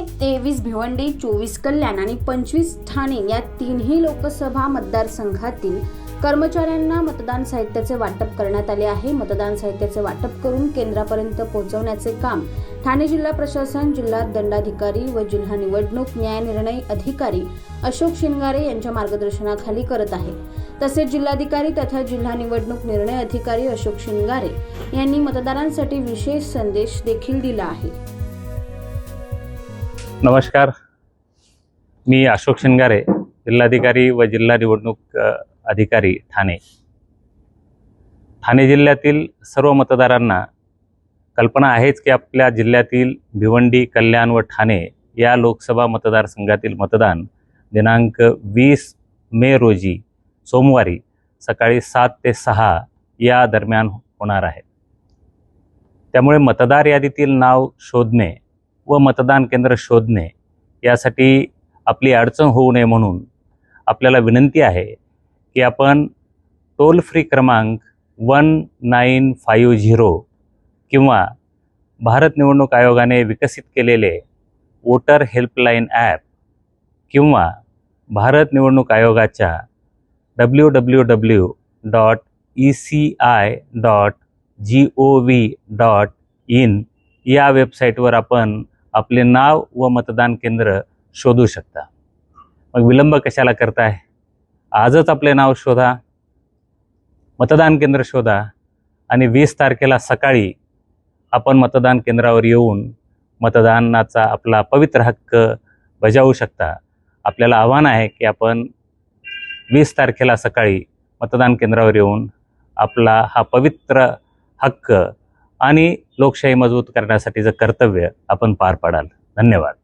तेवीस भिवंडी चोवीस कल्याण आणि पंचवीस ठाणे या तिन्ही लोकसभा मतदारसंघातील कर्मचाऱ्यांना मतदान साहित्याचे वाटप करण्यात आले आहे. मतदान साहित्याचे वाटप करून केंद्रापर्यंत पोहोचवण्याचे काम ठाणे जिल्हा प्रशासन जिल्हा दंडाधिकारी व जिल्हा निवडणूक न्यायनिर्णय अधिकारी अशोक शिंगारे यांच्या मार्गदर्शनाखाली करत आहे. तसेच जिल्हाधिकारी तथा जिल्हा निवडणूक निर्णय अधिकारी अशोक शिंगारे यांनी मतदारांसाठी विशेष संदेश देखील दिला आहे. नमस्कार. मी अशोक शिंगारे जिल्हाधिकारी व जिल्हा निवडणूक अधिकारी ठाणे. ठाणे जिल्ह्यातील सर्व मतदारांना कल्पना आहेच की आपल्या जिल्ह्यातील भिवंडी कल्याण व ठाणे या लोकसभा मतदारसंघातील मतदान दिनांक वीस मे रोजी सोमवारी सकाळी सात ते सहा या दरम्यान होणार आहे. त्यामुळे मतदार यादीतील नाव शोधणे व मतदान केंद्र शोधणे यासाठी आपली अडचण होऊ नये म्हणून आपल्याला विनंती आहे की आपण टोल फ्री क्रमांक वन नाईन फाईव्ह झिरो किंवा भारत निवडणूक आयोगाने विकसित केलेले वोटर हेल्पलाईन ॲप किंवा भारत निवडणूक आयोगाच्या W W W dot E C I dot G O V dot in या वेबसाईटवर आपण आपले नाव व मतदान केंद्र शोधू शकता. मग विलंब कशाला करताय? आजच आपले नाव शोधा. मतदान केंद्र शोधा. आणि वीस तारखेला सकाळी आपण मतदान केंद्रावर येऊन मतदानाचा आपला पवित्र हक्क बजावू शकता. आपल्याला आव्हान आहे की आपण वीस तारखेला सकाळी मतदान केंद्रावर येऊन आपला हा पवित्र हक्क आणि लोकशाही मजबूत करण्यासाठीचं कर्तव्य आपण पार पाडाल. धन्यवाद.